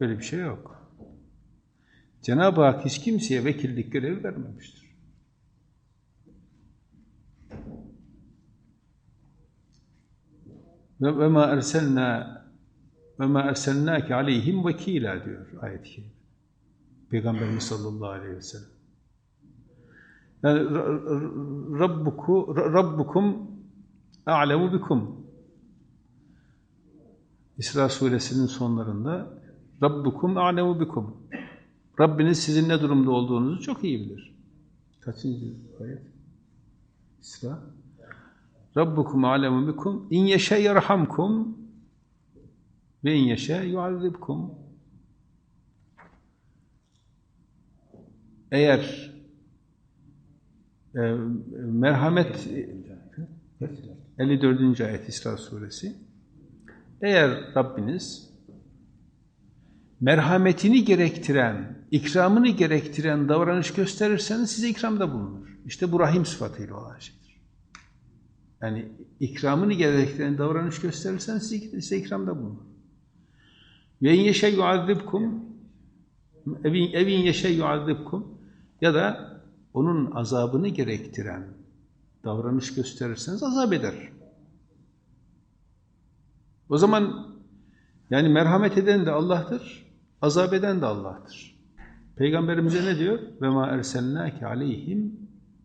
Böyle bir şey yok. Cenab-ı Hak hiç kimseye vekillik görevi vermemiştir. Ve ve ma erselna ve ma erselnake aleyhim vekila diyor ayet-i kerime. Peygamberimiz sallallahu aleyhi ve sellem. Yani Ra- Ra- Rabbuku, Ra- Rabbukum a'lemu bikum. İsra suresinin sonlarında Rabbukum a'lemu bikum. Rabbiniz sizin ne durumda olduğunuzu çok iyi bilir. Kaçıncı ayet? İsra. Rabbukum a'lemu bikum in yeşe yerhamkum ve in yeşe yuazibkum. Eğer e, merhamet 54. ayet İsra suresi eğer Rabbiniz merhametini gerektiren, ikramını gerektiren davranış gösterirseniz size ikramda bulunur. İşte bu rahim sıfatıyla olan şeydir. Yani ikramını gerektiren davranış gösterirseniz size, ikramda bulunur. Ve in yeşe yuazibkum evin, evin yeşe yuazibkum ya da onun azabını gerektiren davranış gösterirseniz azap eder. O zaman yani merhamet eden de Allah'tır, azap eden de Allah'tır. Peygamberimize ne diyor? Ve ma erselnake aleyhim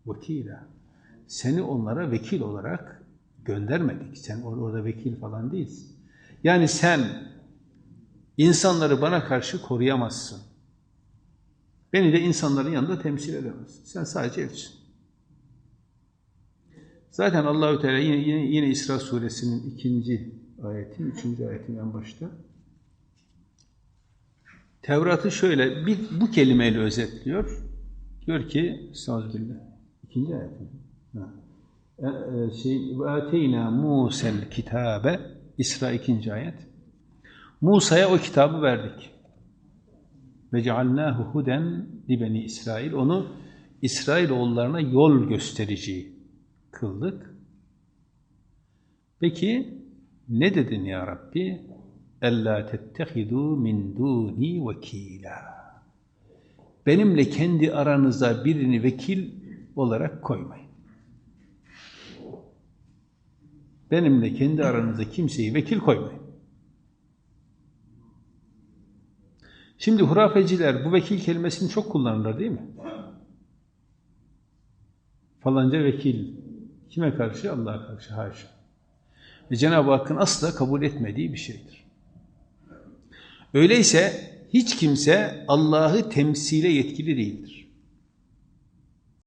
vekila. Seni onlara vekil olarak göndermedik. Sen or- orada vekil falan değilsin. Yani sen insanları bana karşı koruyamazsın. Beni de insanların yanında temsil edemezsin. Sen sadece elçisin. Zaten Allahü Teala yine, yine, yine İsra suresinin ikinci ayeti, üçüncü ayetin en başta. Tevrat'ı şöyle bir, bu kelimeyle özetliyor. Diyor ki, Estağfirullah. İkinci ayet? Ha. E, e, şey, ateyna Musa'l kitabe İsra ikinci ayet. Musa'ya o kitabı verdik. Ve cealnahu huden li beni İsrail. Onu İsrail oğullarına yol gösterici kıldık. Peki ne dedin ya Rabbi? Ella tettehidu min duni vekila. Benimle kendi aranızda birini vekil olarak koymayın. Benimle kendi aranızda kimseyi vekil koymayın. Şimdi hurafeciler bu vekil kelimesini çok kullanırlar değil mi? Falanca vekil. Kime karşı? Allah'a karşı. Haşa. Ve Cenab-ı Hakk'ın asla kabul etmediği bir şeydir. Öyleyse hiç kimse Allah'ı temsile yetkili değildir.